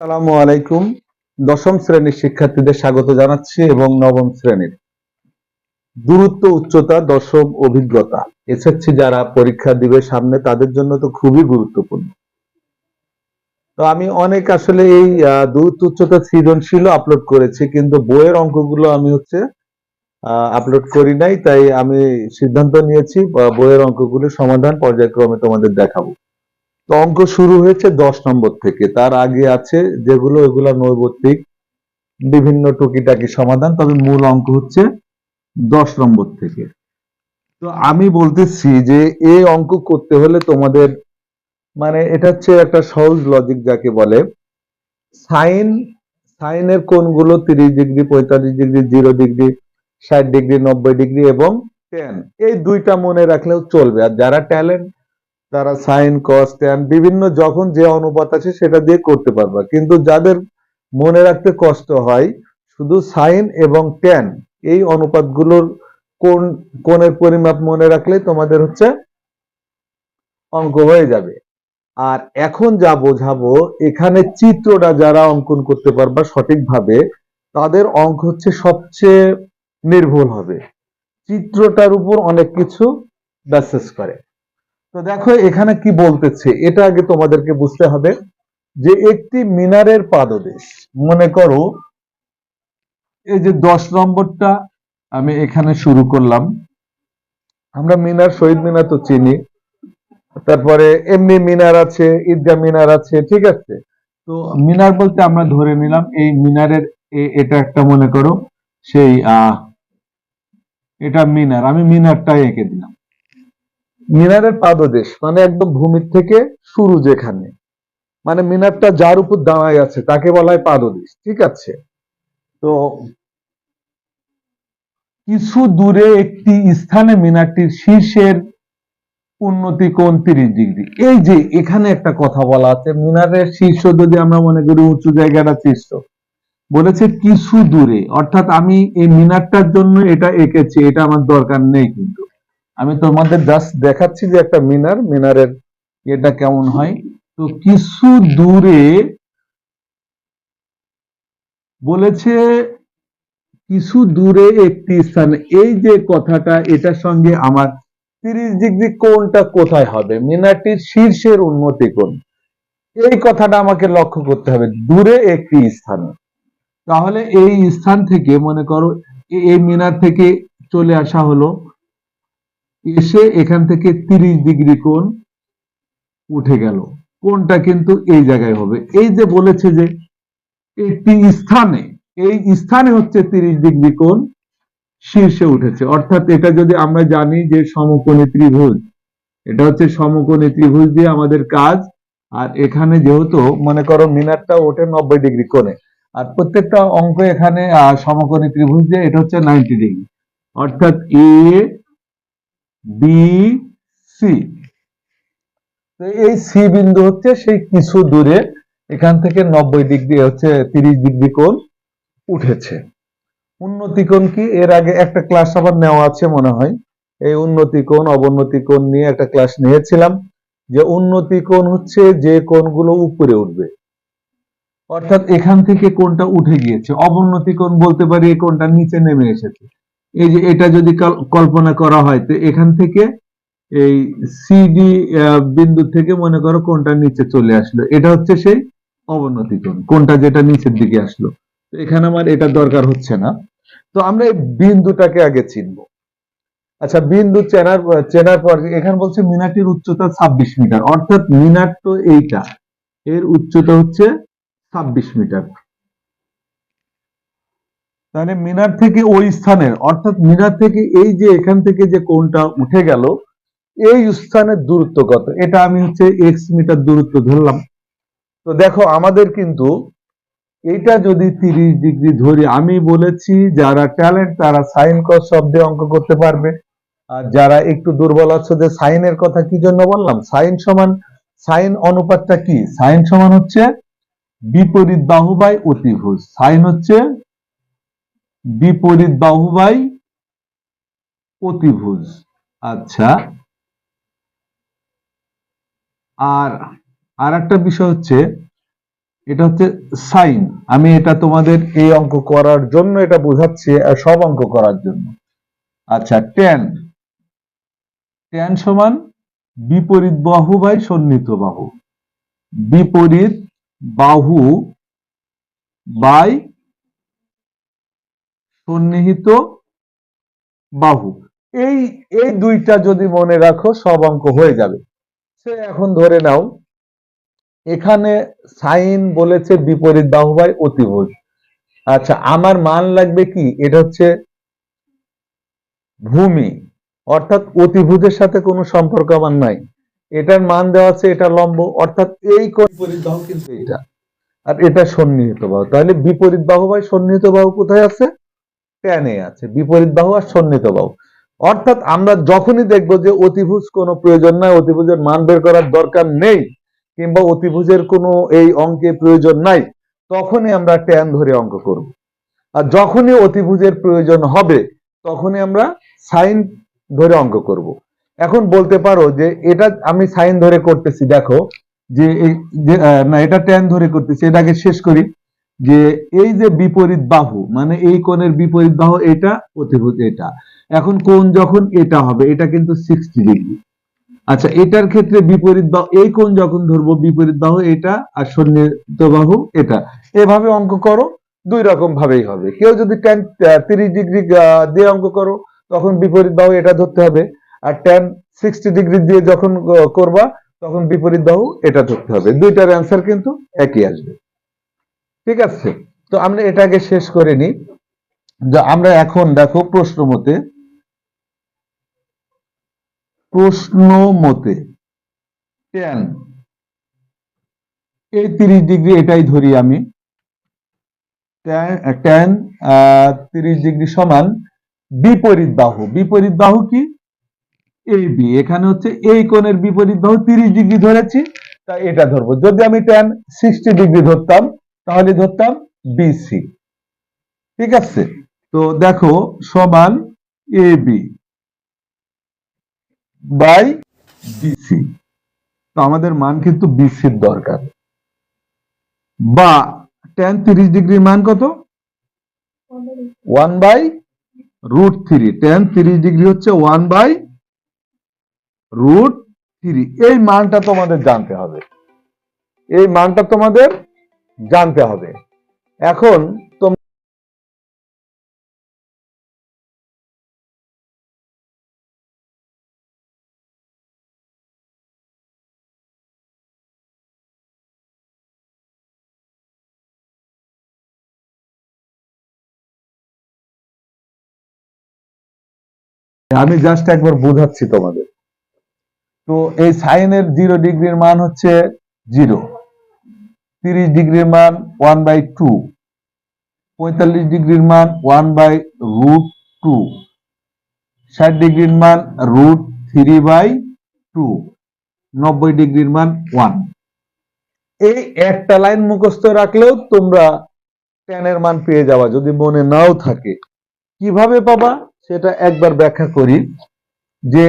আসসালামু আলাইকুম। দশম শ্রেণির শিক্ষার্থীদের স্বাগত জানাচ্ছি এবং নবম শ্রেণির। দূরত্ব উচ্চতা, দশম অভিজ্ঞতা এসএসসি যারা পরীক্ষা দিবে সামনে, তাদের জন্য তো খুবই গুরুত্বপূর্ণ। তো আমি অনেক আসলে এই দূরত্ব উচ্চতা সৃজনশীল আপলোড করেছি, কিন্তু বইয়ের অঙ্কগুলো আমি হচ্ছে আপলোড করি নাই, তাই আমি সিদ্ধান্ত নিয়েছি বইয়ের অঙ্কগুলো সমাধান পর্যায়ক্রমে তোমাদের দেখাবো। তো অঙ্ক শুরু হয়েছে দশ নম্বর থেকে। তার আগে আছে যেগুলো, এগুলো নৈবত্তিক, বিভিন্ন টুকিটাকি সমাধান। তবে মূল অঙ্ক হচ্ছে দশ নম্বর থেকে। তো আমি বলতেছি যে এই অঙ্ক করতে হলে তোমাদের মানে এটা হচ্ছে একটা সহজ লজিক যাকে বলে, সাইন, সাইনের কোণগুলো তিরিশ ডিগ্রি, পঁয়তাল্লিশ ডিগ্রি, জিরো ডিগ্রি, ষাট ডিগ্রি, নব্বই ডিগ্রি এবং টেন। এই দুইটা মনে রাখলেও চলবে। আর যারা ট্যালেন্ট তারা সাইন, কস ট্যান বিভিন্ন যখন যে অনুপাত আছে সেটা দিয়ে করতে পারবা। কিন্তু যাদের মনে রাখতে কষ্ট হয়, শুধু সাইন এবং ট্যান এই অনুপাতগুলোর কোন, কোণের পরিমাপ মনে রাখলে তোমাদের হচ্ছে অঙ্ক হয়ে যাবে। আর এখন যা বোঝাবো, এখানে চিত্রটা যারা অঙ্কন করতে পারবা সঠিকভাবে, তাদের অঙ্ক হচ্ছে সবচেয়ে নির্ভুল হবে। চিত্রটার উপর অনেক কিছু ব্যাসেস করে। তো দেখো, এখানে কি বলতেছে? এটা আগে তোমাদেরকে বুঝতে হবে যে একটি মিনারের পাদদেশ। মনে করো, এই যে দশ নম্বরটা আমি এখানে শুরু করলাম। আমরা মিনার, শহীদ মিনার তো চিনি। তারপরে এমনি মিনার আছে, ঈদগাহ মিনার আছে, ঠিক আছে? তো মিনার বলতে আমরা ধরে নিলাম, এই মিনারের এটা একটা মনে করো, সেই, আহ, এটা মিনার। আমি মিনারটাই এঁকে দিলাম মিনারের পাদদেশ মানে একদম ভূমির থেকে শুরু যেখানে। মানে মিনারটা যার উপর দাঁড়ায় আছে, তাকে বলা হয় পাদদেশ, ঠিক আছে? তো কিছু দূরে একটি স্থানে মিনারটির শীর্ষের উন্নতি কোণ তিরিশ ডিগ্রি। এই যে এখানে একটা কথা বলা আছে, মিনারের শীর্ষ যদি আমরা মনে করি উঁচু জায়গাটা শীর্ষ, বলেছে কিছু দূরে, অর্থাৎ আমি এই মিনারটার জন্য এটা এঁকেছি, এটা আমার দরকার নেই কিন্তু। আমি তোমাদের জাস্ট দেখাচ্ছি যে একটা মিনার, মিনারের এটা কেমন হয়। তো কিছু দূরে বলেছে, কিছু দূরে একটি স্থানে। এই যে কথাটা, এটার সঙ্গে আমার তিরিশ ডিগ্রি কোণটা কোথায় হবে? মিনারটির শীর্ষের উন্নতি কোণ। এই কথাটা আমাকে লক্ষ্য করতে হবে, দূরে একটি স্থানে। তাহলে এই স্থান থেকে, মনে করো, এই মিনার থেকে চলে আসা হলো। এসে এখান থেকে তিরিশ ডিগ্রি কোণ উঠে গেল। কোণটা কিন্তু এই জায়গায় হবে। এই যে বলেছে যে একটি স্থানে, এই স্থানে হচ্ছে তিরিশ ডিগ্রি কোণ শীর্ষে উঠেছে। অর্থাৎ এটা যদি আমরা জানি যে সমকোণী ত্রিভুজ, এটা হচ্ছে সমকোণী ত্রিভুজ দিয়ে আমাদের কাজ। আর এখানে যেহেতু, মনে করো মিনারটা ওঠে নব্বই ডিগ্রি কোণে। আর প্রত্যেকটা অঙ্ক এখানে সমকোণী ত্রিভুজ দিয়ে এটা হচ্ছে নাইনটি ডিগ্রি। অর্থাৎ এ বি এই সি বিন্দু হচ্ছে সেই কিছু দূরে, এখান থেকে নব্বই ডিগ্রি হচ্ছে তিরিশ ডিগ্রি কোণ উঠেছে। উন্নতি কোণ কি? এর আগে একটা ক্লাস আবার নেওয়া আছে মনে হয়। এই উন্নতি কোণ, অবনতি কোণ নিয়ে একটা ক্লাস নিয়েছিলাম যে উন্নতি কোণ হচ্ছে যে কোণগুলো উপরে উঠবে। অর্থাৎ এখান থেকে কোণটা উঠে গিয়েছে। অবনতি কোণ বলতে পারি এই নিচে নেমে এসেছে। এই যে এটা যদি কল্পনা করা হয়, তো এখান থেকে এই সিডি বিন্দু থেকে মনে করো কোণটা নিচে চলে আসলো। এটা হচ্ছে সেই অবনতি কোণ কোণটা যেটা নিচের দিকে আসলো। এখানে আমার এটা দরকার হচ্ছে না। তো আমরা এই বিন্দুটাকে আগে চিনবো। আচ্ছা বিন্দু চেনার চেনার পর এখানে বলছে মিনারটির উচ্চতা ছাব্বিশ মিটার। অর্থাৎ মিনার তো এইটা। এর উচ্চতা হচ্ছে ছাব্বিশ মিটার। তাহলে মিনার থেকে ওই স্থানের, অর্থাৎ মিনার থেকে এই যে এখান থেকে যে কোনটা উঠে গেল, এই স্থানের দূরত্ব কত? এটা আমি হচ্ছে এক্স মিটার দূরত্ব ধরলাম। তো দেখো, আমাদের কিন্তু এটা যদি তিরিশ ডিগ্রি ধরি, আমি বলেছি যারা ট্যালেন্ট, তারা সাইন কস শব্দে অঙ্ক করতে পারবে। আর যারা একটু দুর্বল আছে, যে সাইনের কথা কি জন্য বললাম? সাইন সমান, সাইন অনুপাতটা কি? সাইন সমান হচ্ছে বিপরীত বাহু বাই অতিভুজ। সাইন হচ্ছে বিপরীত বাহু বাই অতিভুজ। আচ্ছা। আর আর একটা বিষয় হচ্ছে, এটা হচ্ছে সাইন। আমি এটা তোমাদের এই অঙ্ক করার জন্য এটা বোঝাচ্ছি সব অঙ্ক করার জন্য। আচ্ছা টেন টেন সমান বিপরীত বাহু বাই সন্নিহিত বাহু। বিপরীত বাহু বাই সন্নিহিত বাহু। এই এই দুইটা যদি মনে রাখো, সব অঙ্ক হয়ে যাবে। সে এখন ধরে নাও, এখানে সাইন বলেছে বিপরীত বাহু বাই অতিভুজ। আচ্ছা আমার মান লাগবে কি? এটা হচ্ছে ভূমি, অর্থাৎ অতিভুজের সাথে কোনো সম্পর্ক আমার নাই। এটার মান দেওয়া আছে, এটা লম্ব, অর্থাৎ এই বিপরীত বাহু কিন্তু এটা। আর এটা সন্নিহিত বাহু। তাহলে বিপরীত বাহু বাই সন্নিহিত বাহু কোথায় আছে? টেনে আছে বিপরীত বাহু আর সন্নিহিত বাহু। অর্থাৎ আমরা যখনই দেখব যে অতিভুজ কোনো প্রয়োজন নাই অতিভুজের মান বের করার দরকার নেই কিংবা অতিভুজের কোনো এই অঙ্কে প্রয়োজন নাই তখনই আমরা ট্যান ধরে অঙ্ক করব। আর যখনই অতিভুজের প্রয়োজন হবে তখনই আমরা সাইন ধরে অঙ্ক করব। এখন বলতে পারো যে এটা আমি সাইন ধরে করতেছি দেখো যে, না এটা ট্যান ধরে করতেছি এটাকে শেষ করি। যে এই যে বিপরীত বাহু মানে এই কোণের বিপরীত বাহু এটা, অতিভুজ এটা। এখন কোণ যখন এটা হবে, এটা কিন্তু সিক্সটি ডিগ্রি আচ্ছা এটার ক্ষেত্রে বিপরীত বাহু, এই কোণ যখন ধরবো, বিপরীত বাহু এটা আর সন্নিহিত বাহু এটা। এভাবে অঙ্ক করো, দুই রকম ভাবেই হবে। কেউ যদি ট্যান তিরিশ ডিগ্রি দিয়ে অঙ্ক করো, তখন বিপরীত বাহু এটা ধরতে হবে। আর ট্যান সিক্সটি ডিগ্রি দিয়ে যখন করবা, তখন বিপরীত বাহু এটা ধরতে হবে। দুইটার অ্যান্সার কিন্তু একই আসবে। ঠিক আছে? তো আমরা এটাকে শেষ করে যে আমরা এখন দেখো প্রশ্ন মতে। প্রশ্ন মতে টেন এই তিরিশ ডিগ্রি এটাই ধরি আমি। টেন তিরিশ ডিগ্রি সমান বিপরীত বাহু। বিপরীত বাহু কি? এই বি। এখানে হচ্ছে এই কোণের বিপরীত বাহু তিরিশ ডিগ্রি ধরেছি তাই এটা ধরবো। যদি আমি টেন সিক্সটি ডিগ্রি ধরতাম তাহলে ধরতাম বিসি ঠিক আছে? তো দেখো, সমান এ বি বাই বিসি তো আমাদের মান কিন্তু বিসির দরকার। বা টেন তিরিশ ডিগ্রির মান কত? One by root three tan তিরিশ ডিগ্রি হচ্ছে ওয়ান বাই রুট থ্রি এই মানটা তোমাদের জানতে হবে। এই মানটা তোমাদের জানতে হবে। এখন আমি জাস্ট একবার বোঝাচ্ছি তোমাদের। তো এই সাইনের জিরো ডিগ্রির মান হচ্ছে জিরো তিরিশ ডিগ্রির মান ওয়ান বাই টু পঁয়তাল্লিশ ডিগ্রির মান ওয়ান বাই রুট টু ষাট ডিগ্রির মান রুট থ্রি বাই টু নব্বই ডিগ্রির মান ওয়ান এই একটা লাইন মুখস্থ রাখলেও তোমরা টেনের মান পেয়ে যাওয়া যদি মনে নাও থাকে। কীভাবে পাবা? সেটা একবার ব্যাখ্যা করি। যে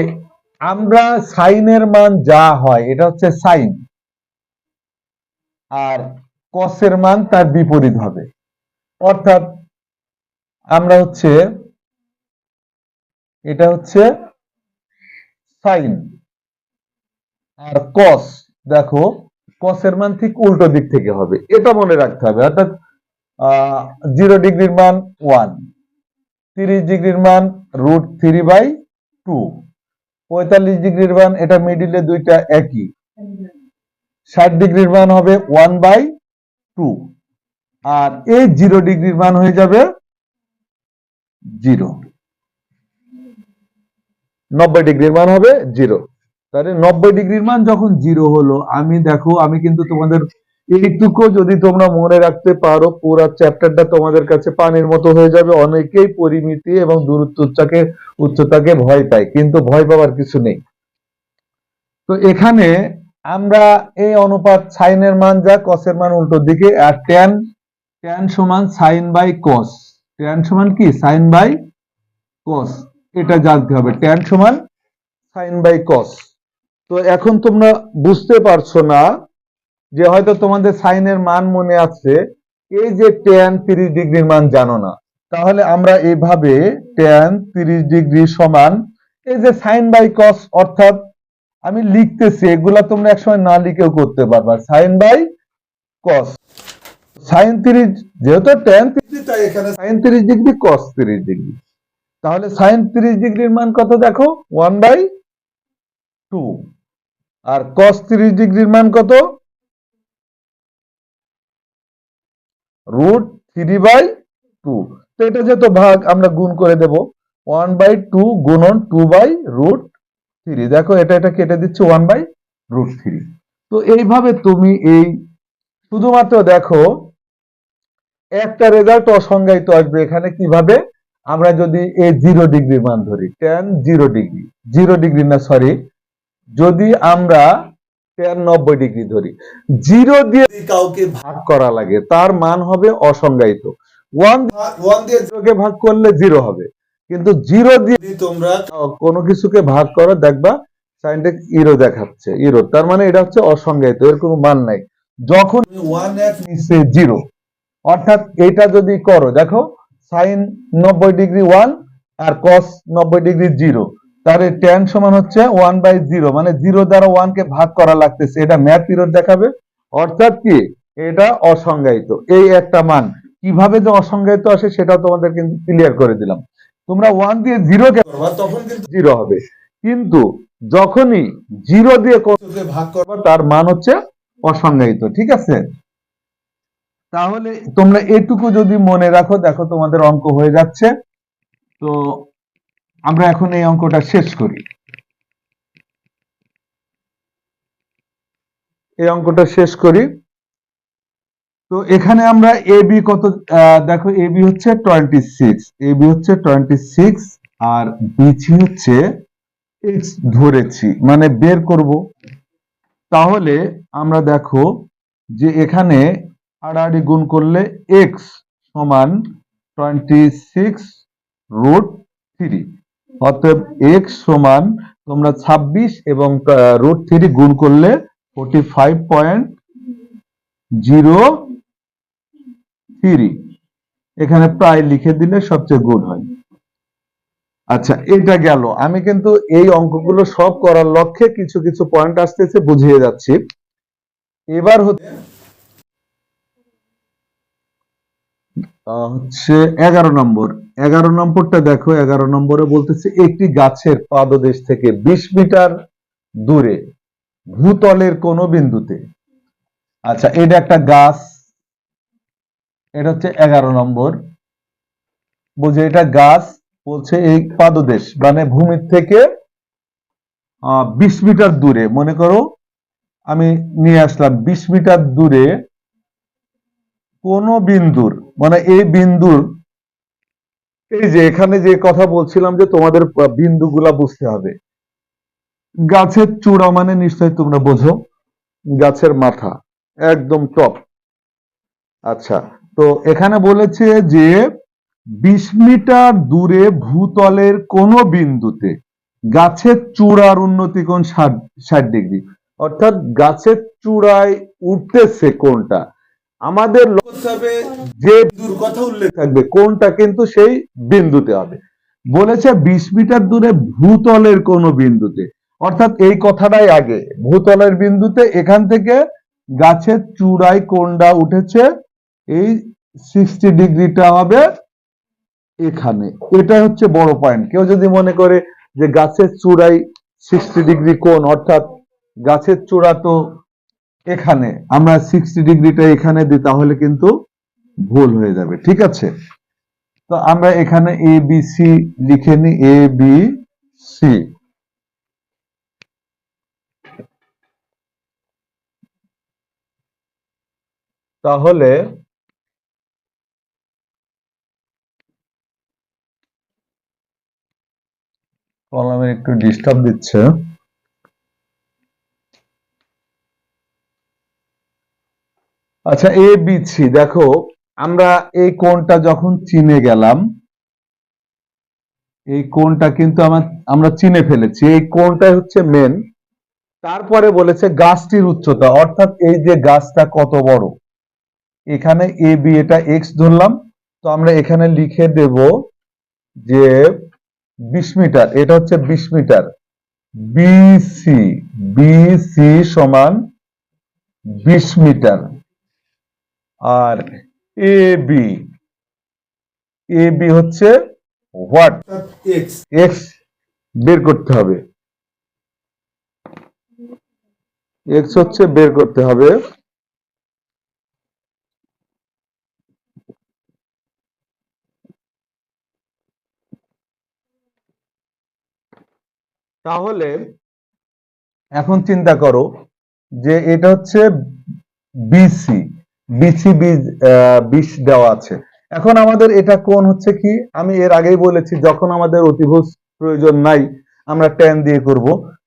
আমরা সাইনের মান যা হয়, এটা হচ্ছে সাইন আর কসের মান তার বিপরীত হবে। অর্থাৎ আমরা হচ্ছে, এটা হচ্ছে সাইন আর কস দেখো কসের মান ঠিক উল্টো দিক থেকে হবে। এটা মনে রাখতে হবে, অর্থাৎ জিরো ডিগ্রির মান ওয়ান তিরিশ ডিগ্রির মান রুট থ্রি বাই টু পঁয়তাল্লিশ ডিগ্রির মান এটা মিডিলে দুইটা একই। ষাট ডিগ্রির মান হবে ওয়ান বাই টু আর এই জিরো ডিগ্রির মান হয়ে যাবে জিরো নব্বই ডিগ্রির মান হবে জিরো তাহলে নব্বই ডিগ্রির মান যখন জিরো হলো, আমি দেখো, আমি কিন্তু তোমাদের এইটুকু যদি তোমরা মনে রাখতে পারো, পুরো চ্যাপ্টারটা তোমাদের কাছে পানির মতো হয়ে যাবে। অনেকেই পরিমিতি এবং দূরত্ব উচ্চাকে উচ্চতাকে ভয় পায়, কিন্তু ভয় পাওয়ার কিছু নেই। তো এখানে আমরা এই অনুপাত সাইনের মান যা কসের মান উল্টো দিকে, আর ট্যান ট্যান সমান সাইন বাই কস ট্যান সমান কি? সাইন বাই কস এটা জানতে হবে ট্যান সমান সাইন বাই কস তো এখন তোমরা বুঝতে পারছ না যে হয়তো তোমাদের সাইনের মান মনে আছে, এই যে ট্যান তিরিশ ডিগ্রির মান জানো না। তাহলে আমরা এইভাবে ট্যান তিরিশ ডিগ্রি সমান, এই যে সাইন বাই কস অর্থাৎ আমি লিখতেছি, এগুলা তোমরা একসময় না লিখেও করতে পারবা। সাইন বাই কস সাইন তিরিশ, যেহেতু ট্যান তিরিশ, তাই এখানে সাইন তিরিশ ডিগ্রি কস তিরিশ ডিগ্রি। তাহলে সাইন তিরিশ ডিগ্রির মান কত দেখো? One by two. R cos তিরিশ ডিগ্রির মান কত? রুট থ্রি বাই টু তো এটা যেহেতু ভাগ, আমরা গুণ করে দেব। ওয়ান বাই টু গুণন টু বাই রুট থ্রি দেখো এটা এটা কেটে দিচ্ছে ওয়ান বাই রুট থ্রি তো এইভাবে তুমি এই শুধুমাত্র দেখো, একটা রেজাল্ট অসংজ্ঞায়িত আসবে এখানে কীভাবে? আমরা যদি এই জিরো ডিগ্রির মান ধরি tan zero degree zero degree না সরি যদি আমরা টেন নব্বই ডিগ্রি ধরি জিরো দিয়ে কাউকে ভাগ করা লাগে, তার মান হবে অসংজ্ঞায়িত। ওয়ান ওয়ান দিয়ে জিরোকে ভাগ করলে জিরো হবে। কিন্তু জিরো দিয়ে তোমরা কোনো কিছুকে ভাগ করো দেখবা সাইনটা ইরো দেখাচ্ছে ইরো। তার মানে এটা হচ্ছে অসংজ্ঞায়িত এর কোনো মান নাই। যখন ওয়ান এক নিচে জিরো অর্থাৎ এটা যদি করো দেখো সাইন নব্বই ডিগ্রি ওয়ান আর কস নব্বই ডিগ্রি জিরো তার ট্যান সমান হচ্ছে ওয়ান বাই জিরো মানে জিরো দ্বারা ওয়ান কে ভাগ করা লাগতেছে এটা ম্যাথ পিরিয়ড দেখাবে। অর্থাৎ কি? এটা অসংজ্ঞায়িত এই একটা মান। কীভাবে যে অসংজ্ঞায়িত আসে সেটা তোমাদের কিন্তু ক্লিয়ার করে দিলাম। তোমরা ওয়ান দিয়ে জিরো কে তখন জিরো হবে। কিন্তু যখনই জিরো দিয়ে ভাগ করবা, তার মান হচ্ছে অসংজ্ঞায়িত, ঠিক আছে? তাহলে তোমরা এটুকু যদি মনে রাখো, দেখো তোমাদের অঙ্ক হয়ে যাচ্ছে। তো আমরা এখন এই অঙ্কটা শেষ করি। এই অঙ্কটা শেষ করি। তো এখানে আমরা এ বি কত দেখো এ বি হচ্ছে টোয়েন্টি সিক্স এ বি হচ্ছে টোয়েন্টি সিক্স আর বিসি হচ্ছে এক্স ধরেছি মানে বের করব। তাহলে আমরা দেখো যে এখানে আড়াআড়ি গুণ করলে এক্স সমান টোয়েন্টি সিক্স রুট থ্রি অতএব এক্স সমান তোমরা ছাব্বিশ এবং রুট থ্রি গুণ করলে forty five point zero three এখানে প্রায় লিখে দিলে সবচেয়ে গুড হয়। আচ্ছা এটা গেল। আমি কিন্তু এই অঙ্কগুলো সব করার লক্ষ্যে কিছু কিছু পয়েন্ট আসতেছে, বুঝিয়ে যাচ্ছি। এবার হচ্ছে হচ্ছে এগারো নম্বর। এগারো নম্বরটা দেখো, এগারো নম্বরে বলতেছে, একটি গাছের পাদদেশ থেকে বিশ মিটার দূরে, ভূতলের কোন বিন্দুতে। আচ্ছা এটা একটা গাছ এটা হচ্ছে এগারো নম্বর। বুঝে এটা গাছ বলছে এই পাদদেশ মানে ভূমির থেকে বিশ মিটার দূরে। মনে করো আমি নিয়ে আসলাম, বিশ মিটার দূরে কোন বিন্দুর মানে এই বিন্দুর, এই যে এখানে যে কথা বলছিলাম যে তোমাদের বিন্দুগুলা বুঝতে হবে। গাছের চূড়া মানে নিশ্চয়ই তোমরা বোঝো। গাছের মাথা, একদম টপ আচ্ছা। তো এখানে বলেছে যে বিশ মিটার দূরে ভূতলের কোন বিন্দুতে গাছের চূড়ার উন্নতি কোণ ষাট ষাট ডিগ্রি। অর্থাৎ গাছের চূড়ায় উঠতেছে কোনটা আমাদের হবে যে বিন্দুর কথা উল্লেখ থাকবে কোনটা কিন্তু সেই বিন্দুতে হবে। বলেছে বিশ মিটার দূরে ভূতলের কোন বিন্দুতে। অর্থাৎ এই কথাটাই আগে। ভূতলের বিন্দুতে এখান থেকে গাছের চূড়ায় কোনটা উঠেছে এই সিক্সটি ডিগ্রিটা হবে এখানে। এটা হচ্ছে বড় পয়েন্ট কেউ যদি মনে করে যে গাছের চূড়ায় সিক্সটি ডিগ্রি কোণ, অর্থাৎ গাছের চূড়া তো এখানে, আমরা সিক্সটি ডিগ্রিটা এখানে দিই, তাহলে কিন্তু ভুল হয়ে যাবে। ঠিক আছে? তো আমরা এখানে এ বি সি লিখে নিই। এ বি সি তাহলে কলমে একটু ডিস্টার্ব দিচ্ছে। আচ্ছা এ বি সি দেখো, আমরা এই কোণটা যখন চিনে গেলাম, এই কোণটা কিন্তু আমার, আমরা চিনে ফেলেছি। এই কোণটাই হচ্ছে মেন তারপরে বলেছে গাছটির উচ্চতা, অর্থাৎ এই যে গাছটা কত বড়। এখানে এ বি এটা এক্স ধরলাম। তো আমরা এখানে লিখে দেব যে বিশ মিটার এটা হচ্ছে বিশ মিটার। বিসি বিসি সমান বিশ মিটার। আর এ বি এ বি হচ্ছে হোয়াট এক্স এক্স বের করতে হবে। এক্স হচ্ছে বের করতে হবে তাহলে এখন চিন্তা করো যে এটা হচ্ছে বিসি বিসি বীজ বিষ দেওয়া আছে। এখন আমাদের এটা কোন হচ্ছে কি? আমি এর আগেই বলেছি, যখন আমাদের অতিভুজ প্রয়োজন নাই, আমরা ট্যান দিয়ে করব।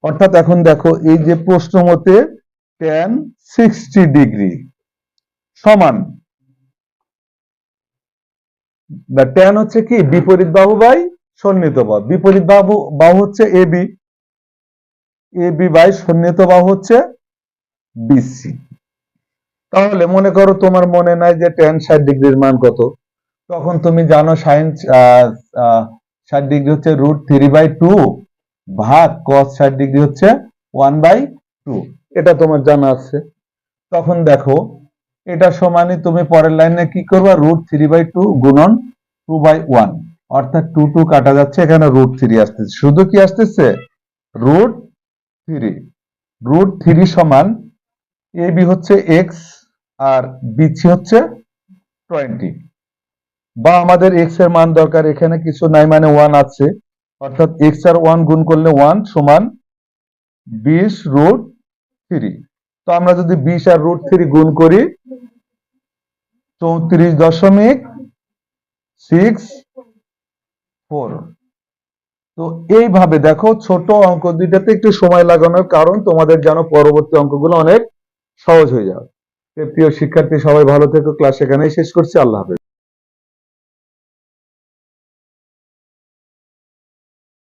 অর্থাৎ এখন দেখো, এই যে প্রশ্ন মতে ট্যান সিক্সটি ডিগ্রি সমান ট্যান হচ্ছে কি? বিপরীত বাহু বাই সন্নিহিত বাহু। বিপরীত বাহু বাহু হচ্ছে A B A B by সন্নিহিত বাহু হচ্ছে বিসি তাহলে মনে করো তোমার মনে নাই যে টেন ষাট ডিগ্রির মান কত। তখন তুমি জানো সাইন ষাট ডিগ্রি হচ্ছে রুট থ্রি বাই টু ভাগ কস ষাট ডিগ্রি হচ্ছে ওয়ান বাই টু এটা তোমার জানা আছে। তখন দেখো, এটা সমানই তুমি পরের লাইনে কি করবা? রুট থ্রি বাই টু গুণন টু বাই ওয়ান অর্থাৎ টু টু কাটা যাচ্ছে, এখানে রুট থ্রি আসতেছে। শুধু কি আসতেছে? Root three. রুট থ্রি সমান এ বি হচ্ছে এক্স আর বিসি হচ্ছে টোয়েন্টি। বা আমাদের এক্সের মান দরকার, এখানে কিছু নাই মানে ওয়ান আছে। অর্থাৎ এক্স আর ওয়ান গুণ করলে ওয়ান সমান বিশ রুট থ্রি। তো আমরা যদি বিশ আর রুট থ্রি গুণ করি, চৌত্রিশ দশমিক সিক্স ফোর। তো এইভাবে দেখো ছোট অঙ্ক দুইটাতে একটু সময় লাগানোর কারণ তোমাদের যেন পরবর্তী অঙ্কগুলো অনেক সহজ হয়ে যাবে প্রিয় শিক্ষার্থী, সবাই ভালো থেকো। ক্লাস এখানেই শেষ করছি। আল্লাহ হাফেজ।